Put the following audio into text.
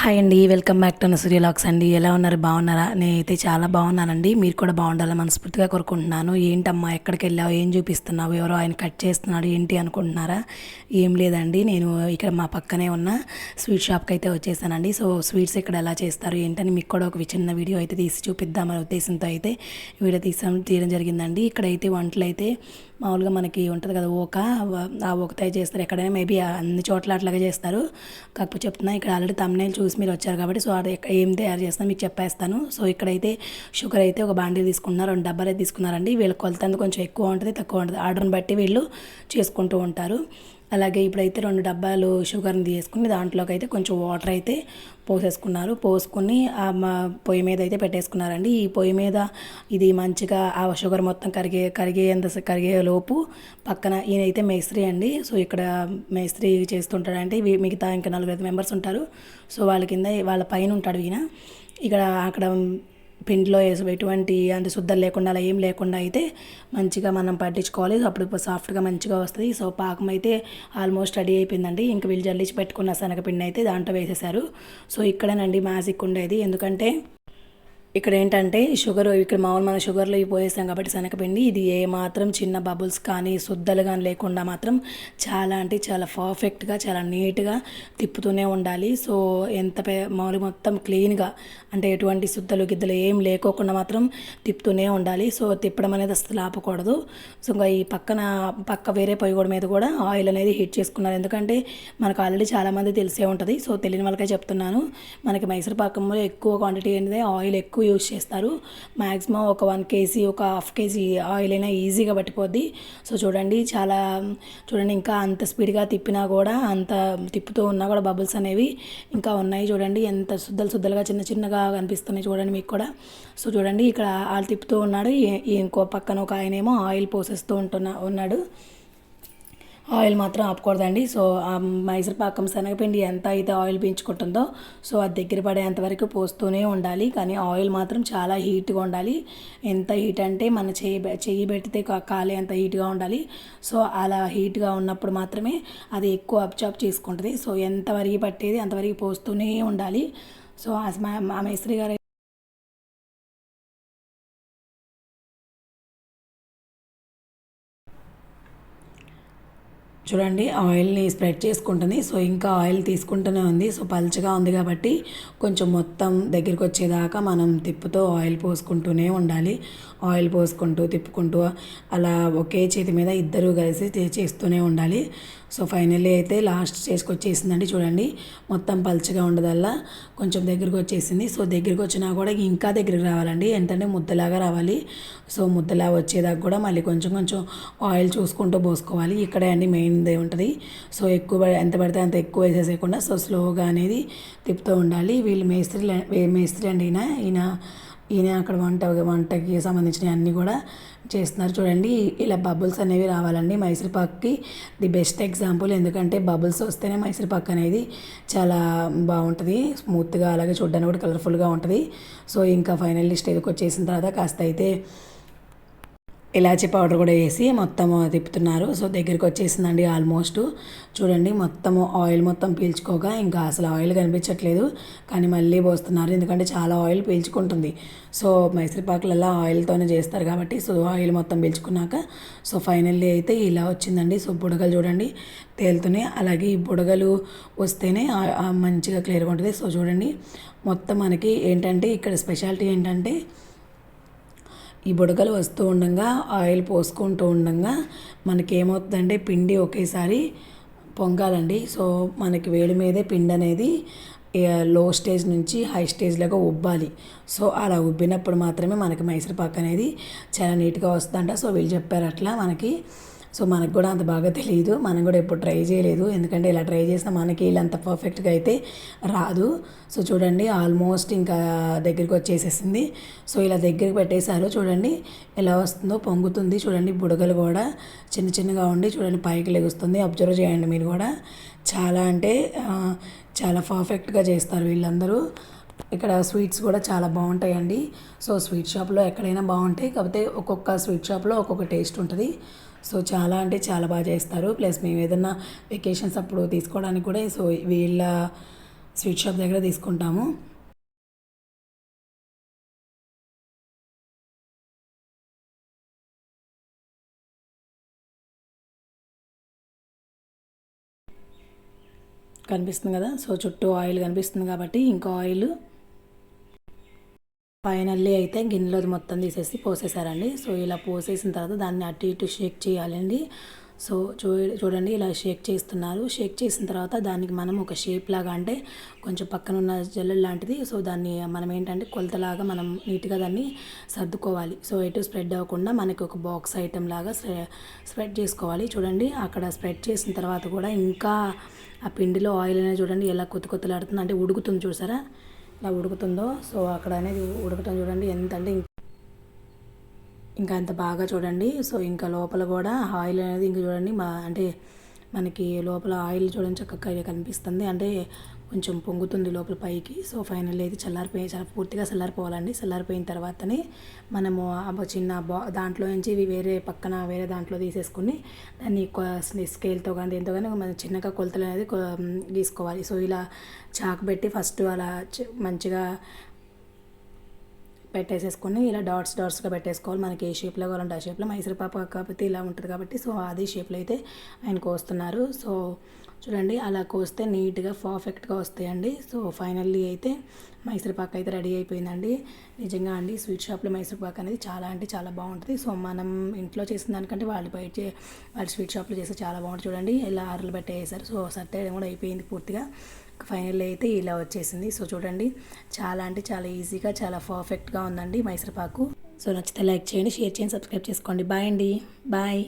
Hi అండి welcome back to Surya లాక్స్ అండి. ఎలా ఉన్నారు? బాగున్నారా? నేనైతే చాలా బాగున్నానండి. మీరు కూడా బాగుండాలని మనస్ఫూర్తిగా కోరుకుంటున్నాను. ఏంటమ్మా ఎక్కడికి వెళ్ళావు? ఏం చూపిస్తున్నావు? ఎవరో ఆయన కట్ చేస్తున్నాడు ఏంటి అనుకుంటున్నారా? ఏం లేదండి. నేను ఇక్కడ మా పక్కనే ఉన్న స్వీట్ షాప్కి అయితే వచ్చేసానండి. సో స్వీట్స్ ఇక్కడ ఎలా చేస్తారు ఏంటని మీకు కూడా ఒక చిన్న వీడియో అయితే తీసి చూపిద్దామనే ఉద్దేశంతో అయితే వీడియో తీసాం తీయడం జరిగిందండి. ఇక్కడైతే వంటలు అయితే మామూలుగా మనకి ఉంటుంది కదా ఓక ఆ ఓకతో చేస్తారు. ఎక్కడైనా మేబీ అన్ని చోట్ల అట్లాగే చేస్తారు. కాకపోతే చెప్తున్నా ఇక్కడ ఆల్రెడీ తమ్నేలు చూసి మీరు వచ్చారు కాబట్టి సో అది ఏం తయారు చేస్తాను మీకు చెప్పేస్తాను. సో ఇక్కడైతే షుగర్ అయితే ఒక బాండీ తీసుకున్నారు రెండు డబ్బాలు అయితే తీసుకున్నారండి. వీళ్ళ కొలత కొంచెం ఎక్కువ ఉంటుంది తక్కువ ఉంటుంది. ఆర్డర్ని బట్టి వీళ్ళు చేసుకుంటూ ఉంటారు. అలాగే ఇప్పుడైతే రెండు డబ్బాలు షుగర్ని తీసుకుని దాంట్లోకి అయితే కొంచెం వాటర్ అయితే పోసేసుకున్నారు. పోసుకుని ఆ పొయ్యి మీద అయితే పెట్టేసుకున్నారండి. ఈ పొయ్యి మీద ఇది మంచిగా ఆ షుగర్ మొత్తం కరిగే కరిగేంత కరిగే లోపు పక్కన ఈయనైతే మేస్త్రి అండి. సో ఇక్కడ మేస్త్రి చేస్తుంటాడంటే మిగతా ఇంకా నలుగురు మెంబర్స్ ఉంటారు. సో వాళ్ళ కింద వాళ్ళ పైన ఉంటాడు ఈయన. ఇక్కడ అక్కడ పిండిలో వేసి ఎటువంటి అంటే శుద్ధం లేకుండా అలా ఏం లేకుండా అయితే మంచిగా మనం పట్టించుకోవాలి. అప్పుడు సాఫ్ట్గా మంచిగా వస్తుంది. సో పాకం అయితే ఆల్మోస్ట్ రెడీ అయిపోయిందండి. ఇంక వీళ్ళు జల్లించి పెట్టుకున్న శనగపిండి అయితే దాంట్లో వేసేసారు. సో ఇక్కడేనండి మ్యాజిక్ ఉండేది ఎందుకంటే ఇక్కడ ఏంటంటే షుగర్ ఇక్కడ మామూలు మన షుగర్లో ఇవి పోసేసాం కాబట్టి శనగపిండి ఇది ఏ మాత్రం చిన్న బబుల్స్ కానీ శుద్ధలు కానీ లేకుండా మాత్రం చాలా అంటే చాలా పర్ఫెక్ట్గా చాలా నీట్గా తిప్పుతూనే ఉండాలి. సో ఎంత మామూలు మొత్తం క్లీన్గా అంటే ఎటువంటి శుద్ధలు గిద్దలు ఏం లేకోకుండా మాత్రం తిప్పుతూనే ఉండాలి. సో తిప్పడం అనేది అసలు ఆపకూడదు. సో ఇంకా ఈ పక్కన పక్క వేరే పొయ్యి కూడా మీద కూడా ఆయిల్ అనేది హీట్ చేసుకున్నారు. ఎందుకంటే మనకు ఆల్రెడీ చాలామంది తెలిసే ఉంటుంది. సో తెలియని వాళ్ళకే చెప్తున్నాను. మనకి మైసూర్ పాకంలో ఎక్కువ క్వాంటిటీ అనేది ఆయిల్ ఎక్కువ యూజ్ చేస్తారు. మ్యాక్సిమం ఒక వన్ కేజీ ఒక హాఫ్ కేజీ ఆయిల్ అయినా ఈజీగా పట్టిపోద్ది. సో చూడండి చాలా చూడండి ఇంకా అంత స్పీడ్గా తిప్పినా కూడా అంత తిప్పుతూ ఉన్నా కూడా బబుల్స్ అనేవి ఇంకా ఉన్నాయి. చూడండి ఎంత శుద్ధలు శుద్ధలుగా చిన్న చిన్నగా కనిపిస్తున్నాయి చూడండి మీకు కూడా. సో చూడండి ఇక్కడ వాళ్ళు తిప్పుతూ ఉన్నాడు. ఇంకో పక్కన ఒక ఆయనేమో ఆయిల్ పోసేస్తూ ఉంటున్నా ఉన్నాడు. ఆయిల్ మాత్రం ఆపకూడదండి. సో ఆ మైసూర్ పాకం శనగపిండి ఎంత అయితే ఆయిల్ పెంచుకుంటుందో సో అది దగ్గర పడేంత వరకు పోస్తూనే ఉండాలి. కానీ ఆయిల్ మాత్రం చాలా హీట్గా ఉండాలి. ఎంత హీట్ అంటే మన చేయి చెయ్యి పెడితే కాలే అంత హీట్గా ఉండాలి. సో అలా హీట్గా ఉన్నప్పుడు మాత్రమే అది ఎక్కువ అబ్జార్బ్ చేసుకుంటుంది. సో ఎంతవరకు పట్టేది అంతవరకు పోస్తూనే ఉండాలి. సో మా మేస్త్రి గారు చూడండి ఆయిల్ని స్ప్రెడ్ చేసుకుంటుంది. సో ఇంకా ఆయిల్ తీసుకుంటూనే ఉంది. సో పల్చగా ఉంది కాబట్టి కొంచెం మొత్తం దగ్గరికి వచ్చేదాకా మనం తిప్పుతో ఆయిల్ పోసుకుంటూనే ఉండాలి. ఆయిల్ పోసుకుంటూ తిప్పుకుంటూ అలా ఒకే చేతి మీద ఇద్దరు కలిసి చేస్తూనే ఉండాలి. సో ఫైనల్లీ అయితే లాస్ట్ చేసుకొచ్చేసిందండి చూడండి. మొత్తం పల్చగా ఉండదల్లా కొంచెం దగ్గరికి వచ్చేసింది. సో దగ్గరికి వచ్చినా కూడా ఇంకా దగ్గరికి రావాలండి. ఎంతంటే ముద్దలాగా రావాలి. సో ముద్దలా వచ్చేదాకా కూడా మళ్ళీ కొంచెం కొంచెం ఆయిల్ చూసుకుంటూ పోసుకోవాలి. ఇక్కడే అండి మెయిన్ ఉంటుంది. సో ఎక్కువ ఎంత పడితే అంత ఎక్కువ వేసేసేయకుండా సో స్లోగా అనేది తిప్పుతూ ఉండాలి. వీళ్ళు మేస్త్రి మేస్త్రి అండి ఈయన. ఈయన ఈయన అక్కడ వంట వంటకి సంబంధించిన అన్నీ కూడా చేస్తున్నారు. చూడండి ఇలా బబుల్స్ అనేవి రావాలండి మైసూర్ పాక్కి. ది బెస్ట్ ఎగ్జాంపుల్ ఎందుకంటే బబుల్స్ వస్తేనే మైసూర్ పాక్ అనేది చాలా బాగుంటుంది. స్మూత్గా అలాగే చూడడానికి కూడా కలర్ఫుల్గా ఉంటుంది. సో ఇంకా ఫైనల్ స్టేజ్కి వచ్చేసిన తర్వాత కాస్త అయితే ఇలాచీ పౌడర్ కూడా వేసి మొత్తం తిప్పుతున్నారు. సో దగ్గరికి వచ్చేసిందండి ఆల్మోస్ట్ చూడండి మొత్తము ఆయిల్ మొత్తం పీల్చుకోగా ఇంకా అసలు ఆయిల్ కనిపించట్లేదు. కానీ మళ్ళీ పోస్తున్నారు. ఎందుకంటే చాలా ఆయిల్ పీల్చుకుంటుంది. సో మైసూరుపాకులలో ఆయిల్తోనే చేస్తారు కాబట్టి సో ఆయిల్ మొత్తం పీల్చుకున్నాక సో ఫైనల్లీ అయితే ఇలా వచ్చిందండి. సో బుడగలు చూడండి తేలుతున్నాయి. అలాగే ఈ బుడగలు వస్తేనే మంచిగా క్లియర్గా ఉంటుంది. సో చూడండి మొత్తం మనకి ఏంటంటే ఇక్కడ స్పెషాలిటీ ఏంటంటే ఈ బుడగలు వస్తూ ఉండగా ఆయిల్ పోసుకుంటూ ఉండగా మనకి ఏమవుతుందంటే పిండి ఒకేసారి పొంగాలండి. సో మనకి వేడి మీదే పిండి అనేది లో స్టేజ్ నుంచి హై స్టేజ్లోగా ఉబ్బాలి. సో అలా ఉబ్బినప్పుడు మాత్రమే మనకి మైసూర్ పాక్ అనేది చాలా నీట్గా వస్తుందంట. సో వీళ్ళు చెప్పారు అట్లా మనకి సో మనకు కూడా అంత బాగా తెలియదు మనం కూడా ఎప్పుడు ట్రై చేయలేదు. ఎందుకంటే ఇలా ట్రై చేసినా మనకి వీళ్ళంత పర్ఫెక్ట్గా అయితే రాదు. సో చూడండి ఆల్మోస్ట్ ఇంకా దగ్గరికి వచ్చేసేసింది. సో ఇలా దగ్గరికి పెట్టేశారు. చూడండి ఎలా వస్తుందో పొంగుతుంది. చూడండి బుడగలు కూడా చిన్న చిన్నగా ఉండి చూడండి పైకి లెగుస్తుంది. అబ్జర్వ్ చేయండి మీరు కూడా. చాలా అంటే చాలా పర్ఫెక్ట్గా చేస్తారు వీళ్ళందరూ. ఇక్కడ స్వీట్స్ కూడా చాలా బాగుంటాయండి. సో స్వీట్ షాప్లో ఎక్కడైనా బాగుంటాయి. కాకపోతే ఒక్కొక్క స్వీట్ షాప్లో ఒక్కొక్క టేస్ట్ ఉంటుంది. సో చాలా అంటే చాలా బాగా చేస్తారు. ప్లస్ మేము ఏదన్నా వెకేషన్స్ అప్పుడు తీసుకోవడానికి కూడా సో వీళ్ళ స్వీట్ షాప్ దగ్గర తీసుకుంటాము. కనిపిస్తుంది కదా? సో చుట్టూ ఆయిల్ కనిపిస్తుంది కాబట్టి ఇంకో ఆయిల్ ఫైనల్లీ అయితే గిన్నెలో మొత్తం తీసేసి పోసేసారండి. సో ఇలా పోసేసిన తర్వాత దాన్ని అటు ఇటు షేక్ చేయాలండి. సో చూ చూడండి ఇలా షేక్ చేస్తున్నారు. షేక్ చేసిన తర్వాత దానికి మనం ఒక షేప్ లాగా అంటే కొంచెం పక్కన ఉన్న జల్లెలు లాంటిది. సో దాన్ని మనం ఏంటంటే కొలతలాగా మనం నీట్గా దాన్ని సర్దుకోవాలి. సో ఎటు స్ప్రెడ్ అవ్వకుండా మనకి ఒక బాక్స్ ఐటెం లాగా స్ప్రెడ్ చేసుకోవాలి. చూడండి అక్కడ స్ప్రెడ్ చేసిన తర్వాత కూడా ఇంకా ఆ పిండిలో ఆయిల్ అనేది చూడండి ఎలా కొత్త కొత్తలాడుతుంది. అంటే ఉడుకుతుంది చూసారా? ఇలా ఉడుకుతుందో. సో అక్కడ అనేది ఉడకటం చూడండి ఎంత అంటే ఇంకా అంత బాగా చూడండి. సో ఇంకా లోపల కూడా ఆయిల్ అనేది ఇంకా చూడండి మా అంటే మనకి లోపల ఆయిల్ చూడండి చక్కగా కనిపిస్తుంది. అంటే కొంచెం పొంగుతుంది లోపల పైకి. సో ఫైనల్ అయితే చల్లారిపోయి పూర్తిగా చల్లారిపోవాలండి. చల్లారిపోయిన తర్వాతనే మనము చిన్న బా దాంట్లో నుంచి ఇవి వేరే పక్కన వేరే దాంట్లో తీసేసుకుని దాన్ని స్కేల్తో కానీ దేంతో కానీ మన చిన్నగా కొలతలు అనేది గీసుకోవాలి సో ఇలా చాకు పెట్టి ఫస్ట్ అలా మంచిగా పెట్టేసేసుకొని ఇలా డాట్స్ డాట్స్గా పెట్టేసుకోవాలి. మనకి ఏ షేప్లో కావాలంటే ఆ షేప్లో. మైసూర్ పాప కాకపోతే ఇలా ఉంటుంది కాబట్టి సో అదే షేప్లో అయితే ఆయన కోస్తున్నారు. సో చూడండి అలా కోస్తే నీట్గా పర్ఫెక్ట్గా వస్తాయండి. సో ఫైనల్లీ అయితే మైసూర్ పాక్ అయితే రెడీ అయిపోయిందండి. నిజంగా అండి స్వీట్ షాప్లో మైసూర్ పాక్ అనేది చాలా అంటే చాలా బాగుంటుంది. సో మనం ఇంట్లో చేసిన దానికంటే వాళ్ళు బయట వాళ్ళు స్వీట్ షాప్లో చేస్తే చాలా బాగుంటుంది. చూడండి ఇలా ఆర్లు పెట్టేసారు. సో సర్టేయడం కూడా అయిపోయింది పూర్తిగా. ఫైనల్ అయితే ఇలా వచ్చేసింది. సో చూడండి చాలా అంటే చాలా ఈజీగా చాలా పర్ఫెక్ట్గా ఉందండి మైసూర్ పాకు. సో నచ్చితే లైక్ చేయండి షేర్ చేయండి సబ్స్క్రైబ్ చేసుకోండి. బాయ్ అండి. బాయ్.